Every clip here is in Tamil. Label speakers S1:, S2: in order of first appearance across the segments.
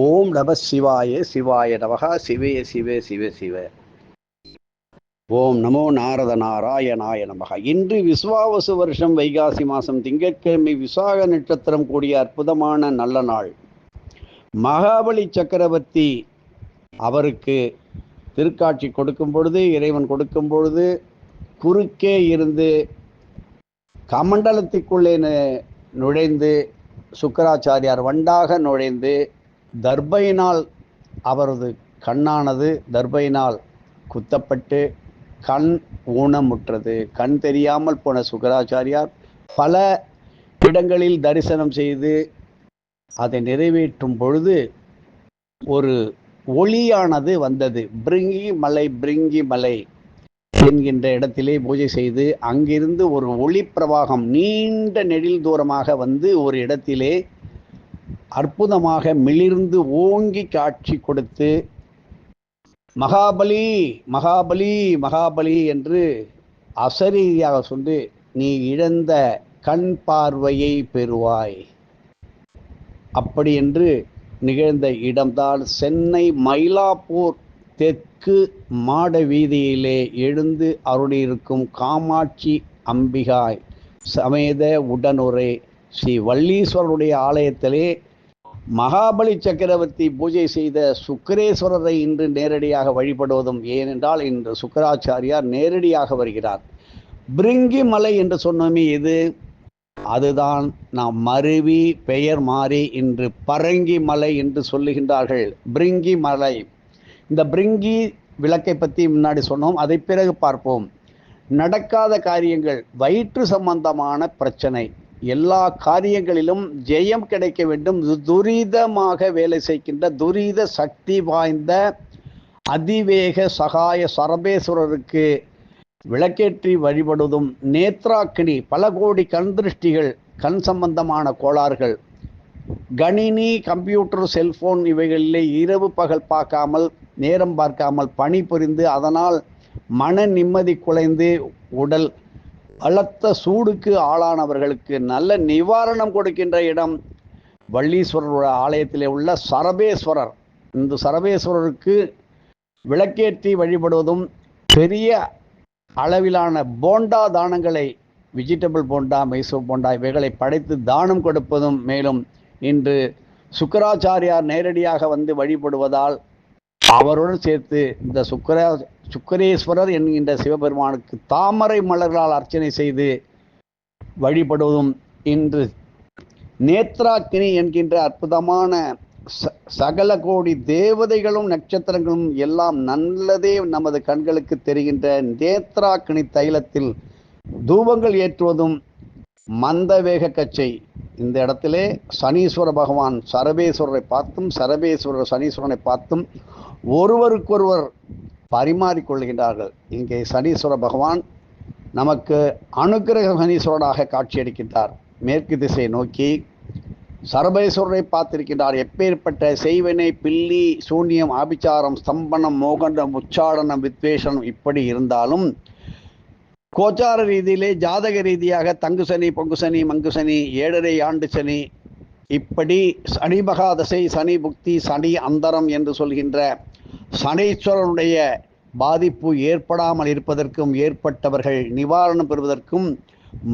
S1: ஓம் நம சிவாய சிவாய நமகா சிவே சிவே சிவே சிவ. ஓம் நமோ நாரத நாராயணாய நமக இன்று விஸ்வாவசு வருஷம் வைகாசி மாதம் திங்கட்கிழமை விசாக நட்சத்திரம் கூடிய அற்புதமான நல்ல நாள். மகாபலி சக்கரவர்த்தி அவருக்கு திருக்காட்சி கொடுக்கும் பொழுது இறைவன் கொடுக்கும் பொழுது குறுக்கே இருந்து கமண்டலத்துக்குள்ளே நுழைந்து சுக்கராச்சாரியார் வண்டாக நுழைந்து தர்பையினால் அவரது கண்ணானது தர்பையினால் குத்தப்பட்டு கண் ஊனமுற்றது. கண் தெரியாமல் போன சுக்கராச்சாரியார் பல இடங்களில் தரிசனம் செய்து அதை நிறைவேற்றும் பொழுது ஒரு ஒளியானது வந்தது. பிரிங்கி மலை பிரிங்கி மலை என்கின்ற இடத்திலே பூஜை செய்து அங்கிருந்து ஒரு ஒளி பிரவாகம் நீண்ட நெடில் தூரமாக வந்து ஒரு இடத்திலே அற்புதமாக மிளிர்ந்து ஓங்கி காட்சி கொடுத்து மகாபலி மகாபலி மகாபலி என்று அசரீதியாக சொல்லி நீ இழந்த கண் பார்வையை பெறுவாய். அப்படி என்று நிகழ்ந்த இடம்தான் சென்னை மயிலாப்பூர் தெற்கு மாட வீதியிலே எழுந்து அருளியிருக்கும் காமாட்சி அம்பிகாய் சமேத உடனுரை ஸ்ரீ வள்ளீஸ்வரருடைய ஆலயத்திலே மகாபலி சக்கரவர்த்தி பூஜை செய்த சுக்கரேஸ்வரரை இன்று நேரடியாக வழிபடுவதும் ஏனென்றால் இன்று சுக்கராச்சாரியார் நேரடியாக வருகிறார். பிரிங்கி மலை என்று சொன்னோமே இது அதுதான் நாம் மருவி பெயர் மாறி இன்று பரங்கி மலை என்று சொல்லுகின்றார்கள். பிரிங்கி மலை. இந்த பிரிங்கி விளக்கை பற்றி முன்னாடி சொன்னோம் அதை பிறகு பார்ப்போம். நடக்காத காரியங்கள் வயிற்று சம்பந்தமான பிரச்சனை. எல்லா காரியங்களிலும் ஜெயம் கிடைக்க வேண்டும். துரிதமாக வேலை செய்கின்ற துரித சக்தி வாய்ந்த அதிவேக சகாய சரபேஸ்வரருக்கு விளக்கேற்றி வழிபடுவதும் நேத்ராக்கினி பல கோடி கண் திருஷ்டிகள் கண் சம்பந்தமான கோளாறுகள். கணினி கம்ப்யூட்டர் செல்போன் இவைகளிலே இரவு பகல் பார்க்காமல் நேரம் பார்க்காமல் பணி புரிந்து அதனால் மன நிம்மதி குலைந்து உடல் பலத்த சூடுக்கு ஆளானவர்களுக்கு நல்ல நிவாரணம் கொடுக்கின்ற இடம் வள்ளீஸ்வரர் ஆலயத்திலே உள்ள சரபேஸ்வரர். இந்த சரபேஸ்வரருக்கு விளக்கேற்றி வழிபடுவதும் பெரிய அளவிலான போண்டா தானங்களை வெஜிடபிள் போண்டா மைசூர் போண்டா இவைகளை படைத்து தானம் கொடுப்பதும் மேலும் இன்று சுக்கராச்சாரியார் நேரடியாக வந்து வழிபடுவதால் அவருடன் சேர்த்து இந்த சுக்கர சுக்கரேஸ்வரர் என்கின்ற சிவபெருமானுக்கு தாமரை மலர்களால் அர்ச்சனை செய்து வழிபடுவதும் இன்று. நேத்ராக்கினி என்கின்ற அற்புதமான ச- சகல கோடி தேவதைகளும் நட்சத்திரங்களும் எல்லாம் நல்லதே நமது கண்களுக்கு தெரிகின்ற நேத்ராக்கினி தைலத்தில் தூபங்கள் ஏற்றுவதும் மந்தவேக கச்சை. இந்த இடத்திலே சனீஸ்வர பகவான் சரபேஸ்வரரை பார்த்தும் சரபேஸ்வரர் சனீஸ்வரனை பார்த்தும் ஒருவருக்கொருவர் பரிமாறிக்கொள்கின்றார்கள். இங்கே சனீஸ்வர பகவான் நமக்கு அனுக்கிரக சனீஸ்வரனாக காட்சியளிக்கின்றார். மேற்கு திசை நோக்கி சரபேஸ்வரரை பார்த்திருக்கின்றார். எப்பேற்பட்ட செய்வனை பில்லி சூன்யம் ஆபிச்சாரம் ஸ்தம்பனம் மோகண்டம் உச்சாடனம் வித்வேஷனம் இப்படி இருந்தாலும் கோச்சார ரீதியிலே ஜாதக ரீதியாக தங்கு சனி பொங்கு சனி மங்கு சனி ஏழரை ஆண்டு சனி இப்படி சனி மகாதசை சனி புக்தி சனி அந்தரம் என்று சொல்கின்ற சனீஸ்வரனுடைய பாதிப்பு ஏற்படாமல் இருப்பதற்கும் ஏற்பட்டவர்கள் நிவாரணம் பெறுவதற்கும்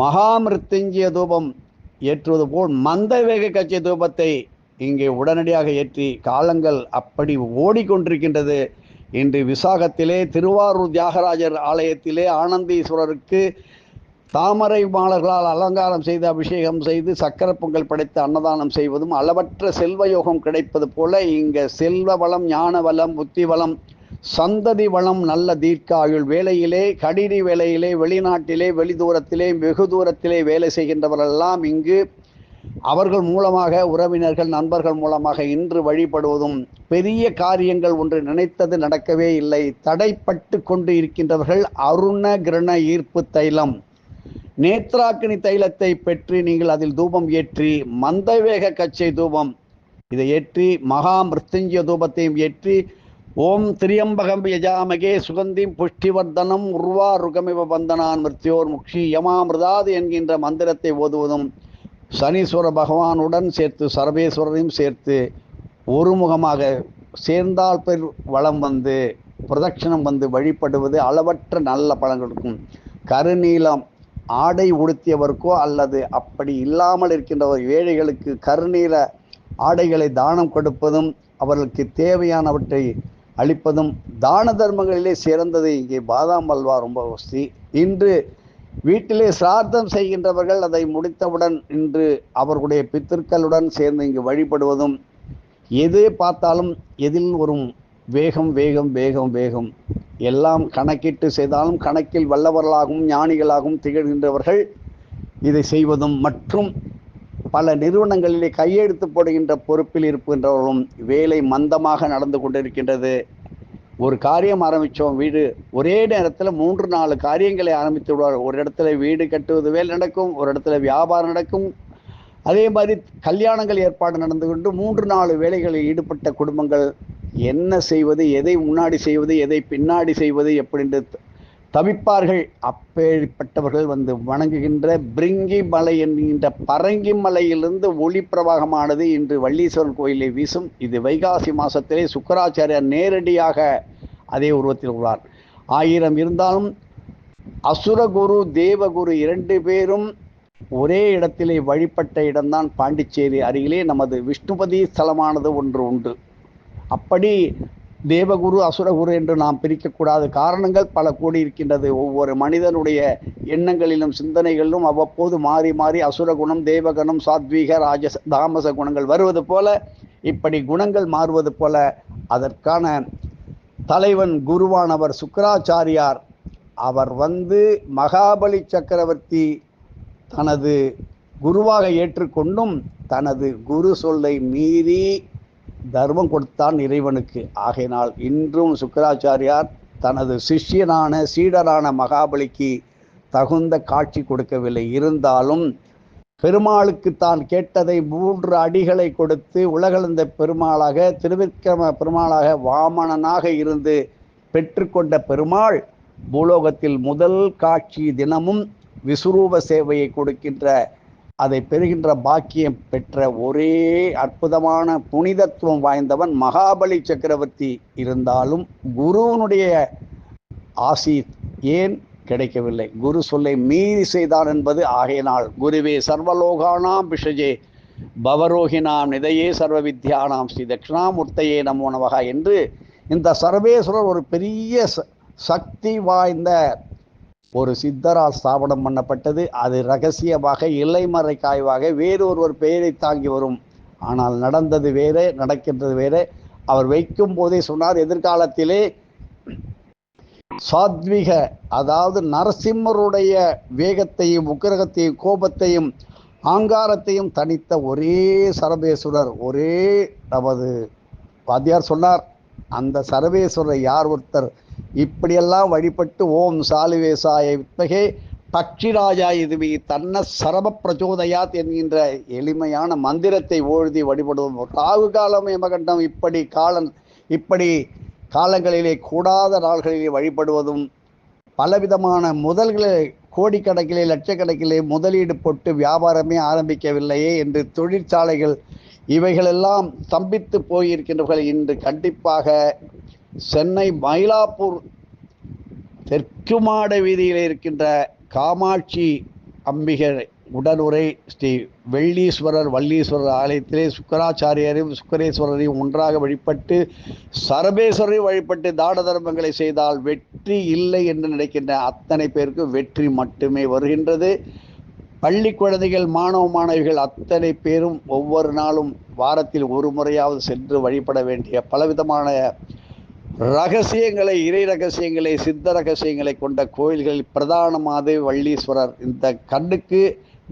S1: மகாமிருத்தஞ்சிய தூபம் ஏற்றுவது போல் மந்தவேக கட்சி தூபத்தை இங்கே உடனடியாக ஏற்றி காலங்கள் அப்படி ஓடிக்கொண்டிருக்கின்றது. இன்று விசாகத்திலே திருவாரூர் தியாகராஜர் ஆலயத்திலே ஆனந்தீஸ்வரருக்கு தாமரை மாலர்களால் அலங்காரம் செய்து அபிஷேகம் செய்து சக்கர பொங்கல் படைத்து அன்னதானம் செய்வதும் அளவற்ற செல்வ யோகம் கிடைப்பது போல இங்கே செல்வ வளம் ஞான வளம் புத்தி வளம் சந்ததி வளம் நல்ல தீர்க்க ஆயுள் வேலையிலே கடினி வேலையிலே வெளிநாட்டிலே வெளி தூரத்திலே வெகு தூரத்திலே வேலை செய்கின்றவரெல்லாம் இங்கு அவர்கள் மூலமாக உறவினர்கள் நண்பர்கள் மூலமாக இன்று வழிபடுவதும் பெரிய காரியங்கள் ஒன்று நினைத்தது நடக்கவே இல்லை. தடைப்பட்டு கொண்டு இருக்கின்றவர்கள் அருண கிரண ஈர்ப்பு தைலம். நேத்ராக்கினி தைலத்தை பெற்று நீங்கள் அதில் தூபம் ஏற்றி மந்தவேக கச்சை தூபம் இதை ஏற்றி மகா மிருத்யுஞ்சய தூபத்தையும் ஏற்றி ஓம் திரியம்பகம் யஜாமகே சுகந்திம் புஷ்டிவர்தனம் உருவா ருகமிவ பந்தனான் மிருத்யோர் முக்ஷி யமாமிருதாது என்கின்ற மந்திரத்தை ஓதுவதும் சனீஸ்வர பகவானுடன் சேர்த்து சரபேஸ்வரரையும் சேர்த்து ஒருமுகமாக சேர்ந்தால் பெர் வளம் வந்து பிரதட்சணம் வந்து வழிபடுவது அளவற்ற நல்ல பலன் கொடுக்கும் கருநீலம் ஆடை உடுத்தியவருக்கோ அல்லது அப்படி இல்லாமல் இருக்கின்ற ஒரு ஏழைகளுக்கு கருநீல ஆடைகளை தானம் கொடுப்பதும் அவர்களுக்கு தேவையானவற்றை அளிப்பதும் தான தர்மங்களிலே சிறந்தது. இங்கே பாதாம் அல்வா ரொம்ப வசதி. இன்று வீட்டிலே சிரார்த்தம் செய்கின்றவர்கள் அதை முடித்தவுடன் இன்று அவர்களுடைய பித்திருக்களுடன் சேர்ந்து இங்கு வழிபடுவதும் எது பார்த்தாலும் எதில் ஒரு வேகம் வேகம் வேகம் வேகம். எல்லாம் கணக்கிட்டு செய்தாலும் கணக்கில் வல்லவர்களாகவும் ஞானிகளாகவும் திகழ்கின்றவர்கள் இதை செய்வதும் மற்றும் பல நிறுவனங்களிலே கையெழுத்து போடுகின்ற பொறுப்பில் இருக்கின்றவர்களும் வேலை மந்தமாக நடந்து கொண்டிருக்கின்றது. ஒரு காரியம் ஆரம்பித்தோம் வீடு ஒரே நேரத்தில் மூன்று நாலு காரியங்களை ஆரம்பித்து விடுவார். ஒரு இடத்துல வீடு கட்டுவது வேல் நடக்கும் ஒரு இடத்துல வியாபாரம் நடக்கும். அதே மாதிரி கல்யாணங்கள் ஏற்பாடு நடந்து கொண்டு மூன்று நாலு வேலைகளில் ஈடுபட்ட குடும்பங்கள் என்ன செய்வது எதை முன்னாடி செய்வது எதை பின்னாடி செய்வது எப்படின்ட்டு தவிப்பார்கள். அப்பேற்பட்டவர்கள் வந்து வணங்குகின்ற பிரிங்கி மலை என்கின்ற பரங்கி மலையிலிருந்து ஒளி பிரவாகமானது இன்று வள்ளீஸ்வரன் கோயிலை வீசும். இது வைகாசி மாதத்திலே சுக்கராச்சாரியார் நேரடியாக அதே உருவத்தில் உள்ளார். ஆயிரம் இருந்தாலும் அசுரகுரு தேவகுரு இரண்டு பேரும் ஒரே இடத்திலே வழிபட்ட இடம்தான் பாண்டிச்சேரி அருகிலே நமது விஷ்ணுபதி ஸ்தலமானது ஒன்று உண்டு. அப்படி தேவகுரு அசுரகுரு என்று நாம் பிரிக்கக்கூடாத காரணங்கள் பல கூடி இருக்கின்றது. ஒவ்வொரு மனிதனுடைய எண்ணங்களிலும் சிந்தனைகளிலும் அவ்வப்போது மாறி மாறி அசுரகுணம் தேவகுணம் சாத்வீக ராஜச தாமச குணங்கள் வருவது போல இப்படி குணங்கள் மாறுவது போல அதற்கான தலைவன் குருவானவர் சுக்கராச்சாரியார் அவர் வந்து மகாபலி சக்கரவர்த்தி தனது குருவாக ஏற்றுக்கொண்டும் தனது குரு சொல்லை மீறி தர்மம் கொடுத்தான் இறைவனுக்கு. ஆகையினால் இன்றும் சுக்கராச்சாரியார் தனது சிஷ்யனான சீடரான மகாபலிக்கு தகுந்த காட்சி கொடுக்கவில்லை. இருந்தாலும் பெருமாளுக்கு தான் கேட்டதை மூன்று அடிகளை கொடுத்து உலகளந்த பெருமாளாக திருவிக்கிரம பெருமாளாக வாமணனாக இருந்து பெற்றுக்கொண்ட பெருமாள் பூலோகத்தில் முதல் காட்சி தினமும் விசுரூப சேவையை கொடுக்கின்ற அதை பெறுகின்ற பாக்கியம் பெற்ற ஒரே அற்புதமான புனிதத்துவம் வாய்ந்தவன் மகாபலி சக்கரவர்த்தி இருந்தாலும் குருவனுடைய ஆசி ஏன் கிடைக்கவில்லை? குரு சொல்லை மீறி செய்தான் என்பது ஆகையினால் குருவே சர்வலோகானாம் பிஷஜே பவரோகினாம் நிதையே சர்வ வித்யானாம் ஸ்ரீ தட்சிணாமூர்த்தையே நமோ நமகா என்று இந்த சர்வேஸ்வரர் ஒரு பெரிய சக்தி வாய்ந்த ஒரு சித்தரால் ஸ்தாபனம் பண்ணப்பட்டது. அது ரகசியமாக இலைமறை காய்வாக வேறு ஒருவர் பெயரை தாங்கி வரும். ஆனால் நடந்தது வேறே நடக்கின்றது வேறே. அவர் வைக்கும் போதே சொன்னார் எதிர்காலத்திலே சாத்விக அதாவது நரசிம்மருடைய வேகத்தையும் உக்கிரகத்தையும் கோபத்தையும் ஆங்காரத்தையும் தனித்த ஒரே சரபேஸ்வரர் ஒரே நமது வாத்தியார் சொன்னார். அந்த சரபேஸ்வரர் யார் ஒருத்தர் இப்படியெல்லாம் வழிபட்டு ஓம் சாலுவேசாய வித்மகே பக்ஷிராஜா இதுவி தன்ன சரப பிரச்சோதயாத் என்கின்ற எளிமையான மந்திரத்தை ஓழுதி வழிபடுவோம். ராகு காலம் எமகண்டம் இப்படி காலம் இப்படி காலங்களிலே கூடாத நாள்களிலே வழிபடுவதும் பலவிதமான முதல்களை கோடிக்கணக்கிலே லட்சக்கணக்கிலே முதலீடு போட்டு வியாபாரமே ஆரம்பிக்கவில்லையே என்று தொழிற்சாலைகள் இவைகளெல்லாம் ஸ்தம்பித்து போயிருக்கின்றவர்கள் இன்று கண்டிப்பாக சென்னை மயிலாப்பூர் தெற்கு மாட வீதியில் இருக்கின்ற காமாட்சி அம்பிகை உடனுரை ஸ்ரீ வெள்ளீஸ்வரர் வள்ளீஸ்வரர் ஆலயத்திலே சுக்கராச்சாரியரையும் சுக்கரேஸ்வரரையும் ஒன்றாக வழிபட்டு சரபேஸ்வரையும் வழிபட்டு தான தர்மங்களை செய்தால் வெற்றி இல்லை என்று நினைக்கின்ற அத்தனை பேருக்கு வெற்றி மட்டுமே வருகின்றது. பள்ளி குழந்தைகள் மாணவ மாணவிகள் அத்தனை பேரும் ஒவ்வொரு நாளும் வாரத்தில் ஒரு முறையாவது சென்று வழிபட வேண்டிய பலவிதமான ரகசியங்களை இறை ரகசியங்களை சித்த ரகசியங்களை கொண்ட கோயில்களில் பிரதானமாது வள்ளீஸ்வரர். இந்த கண்ணுக்கு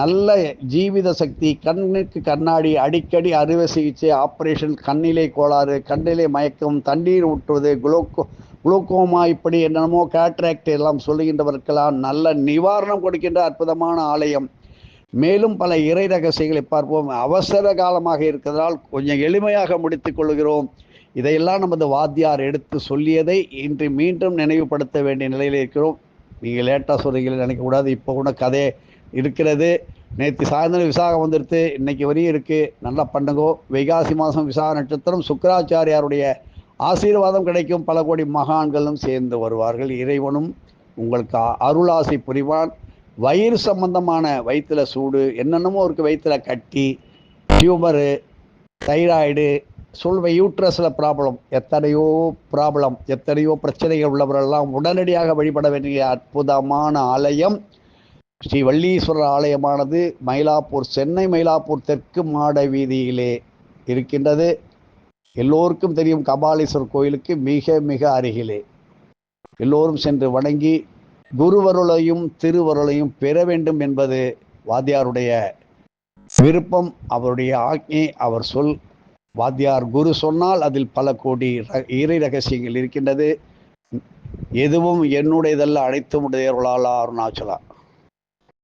S1: நல்ல ஜீவித சக்தி கண்ணுக்கு கண்ணாடி அடிக்கடி அறுவை சிகிச்சை ஆப்ரேஷன் கண்ணிலே கோளாறு கண்ணிலே மயக்கம் தண்ணீர் ஊற்றுவது குளோக்கோ குளுக்கோமா இப்படி என்னென்னமோ கேட்ராக்ட் எல்லாம் சொல்லுகின்றவர்களாம் நல்ல நிவாரணம் கொடுக்கின்ற அற்புதமான ஆலயம். மேலும் பல இறை ரகசியங்களை பார்ப்போம். அவசர காலமாக இருக்கிறதால் கொஞ்சம் எளிமையாக முடித்துக் கொள்கிறோம். இதையெல்லாம் நமது வாத்தியார் எடுத்து சொல்லியதை இன்று மீண்டும் நினைவுபடுத்த வேண்டிய நிலையில் இருக்கிறோம். நீங்கள் லேட்டாக சொல்கிறீங்களே நினைக்கக்கூடாது. இப்போ கூட கதை இருக்கிறது. நேற்று சாயந்தரம் விசாகம் வந்துடுத்து இன்னைக்கு வரையும் இருக்குது நல்லா பண்ணுங்கோ. வைகாசி மாதம் விசாக நட்சத்திரம் சுக்கராச்சாரியாருடைய ஆசீர்வாதம் கிடைக்கும். பல கோடி மகான்களும் சேர்ந்து வருவார்கள். இறைவனும் உங்களுக்கு அருளாசி புரிவான். வயிறு சம்பந்தமான வயிற்றில் சூடு என்னென்னமோ இருக்குது வயிற்றில் கட்டி டியூமரு தைராய்டு சொல்வ யூட்ரஸில் ப்ராப்ளம் எத்தனையோ ப்ராப்ளம் எத்தனையோ பிரச்சனைகள் உள்ளவரெல்லாம் உடனடியாக வழிபட வேண்டிய அற்புதமான ஆலயம் ஸ்ரீ வள்ளீஸ்வரர் ஆலயமானது மயிலாப்பூர் சென்னை மயிலாப்பூர் தெற்கு மாட வீதியிலே இருக்கின்றது. எல்லோருக்கும் தெரியும் கபாலீஸ்வரர் கோயிலுக்கு மிக மிக அருகிலே. எல்லோரும் சென்று வணங்கி குருவருளையும் திருவருளையும் பெற வேண்டும் என்பது வாத்தியாருடைய விருப்பம் அவருடைய ஆக்ஞை அவர் சொல் வாத்தியார் குரு சொன்னால் அதில் பல கோடி இறை ரகசியங்கள் இருக்கின்றது. எதுவும் என்னுடையதல்ல அனைத்தும் உடையவர்களால் அருணாச்சலா